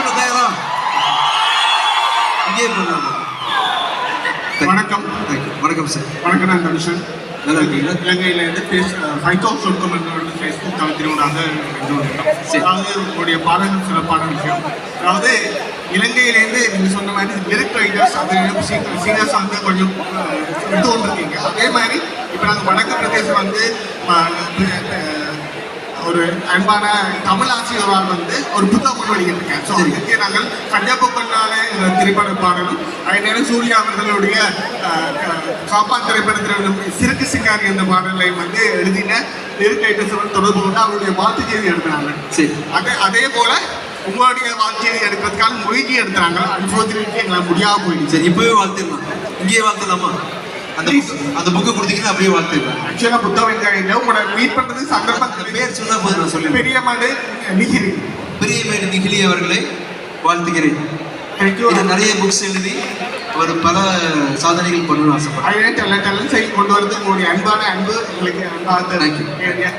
பண்ண தயாரா இங்கே வணக்கம். வணக்கம் சார் வணக்கம் நான் தமிஷன் நல்லா இருக்கீங்களா? இலங்கையில் வந்து ஃபேஸ் ஃபைட்டோப் சொர்க்கம் என்ற ஒரு ஃபேஸ்புக் தளத்தினூடாக அதாவது உங்களுடைய பாடல்கள் சிறப்பான விஷயம். அதாவது இலங்கையிலேருந்து நீங்கள் சொன்ன மாதிரி லிரிக் ரைட்டர்ஸ் அதில் சீனியர்ஸ் வந்து கொஞ்சம் எடுத்து கொண்டிருக்கீங்க அதே மாதிரி இப்போ நாங்கள் வடக்கு பிரதேசம் வந்து ஒரு அன்பான தமிழ் ஆசிரியரால் வந்து ஒரு புத்தகம் கொண்டு வெளியிட்டிருக்கேன் ஸோ. அதுக்கு நாங்கள் கன்னியாகுமரினால திரைப்பட பாடலும் அதே நேரம் சூர்யா அவர்களுடைய காப்பா திரைப்படத்தில் சிறுக்கு சிங்காரி என்ற பாடலை வந்து எழுதின லிரிக் தொடர்பு கொண்டு அவருடைய வாழ்த்து செய்தி எழுதினாங்க. சரி. அதே அதே போல உங்களுடைய வாழ்த்து செய்தி முயற்சி எடுத்தாங்க. அன்ஃபார்ச்சுனேட்லி எங்களால் முடியாம போயிடுச்சு. சரி இப்பவே வாழ்த்திடலாம். இங்கேயே வாழ்த்தலாமா? அந்த அந்த புக்கை கொடுத்தீங்கன்னா அப்படியே வாழ்த்திடலாம் ஆக்சுவலாக புத்தகம் உங்களை மீட் பண்ணுறது அந்த சந்தர்ப்பம் பேர் சொன்னா போதும் நான் சொல்லுவேன். பெரிய மாடு நிகிரி. பெரியமேடு நிகிலி அவர்களை வாழ்த்துகிறேன். தேங்க்யூ இது நிறைய புக்ஸ் எழுதி அவர் பல சாதனைகள் பண்ணணும்னு ஆசைப்படுறேன். டேலண்ட் டேலண்ட் செய்து கொண்டு வரது உங்களுடைய அன்பான அன்பு உங்களுக்கு அன்பாக. ஏரியா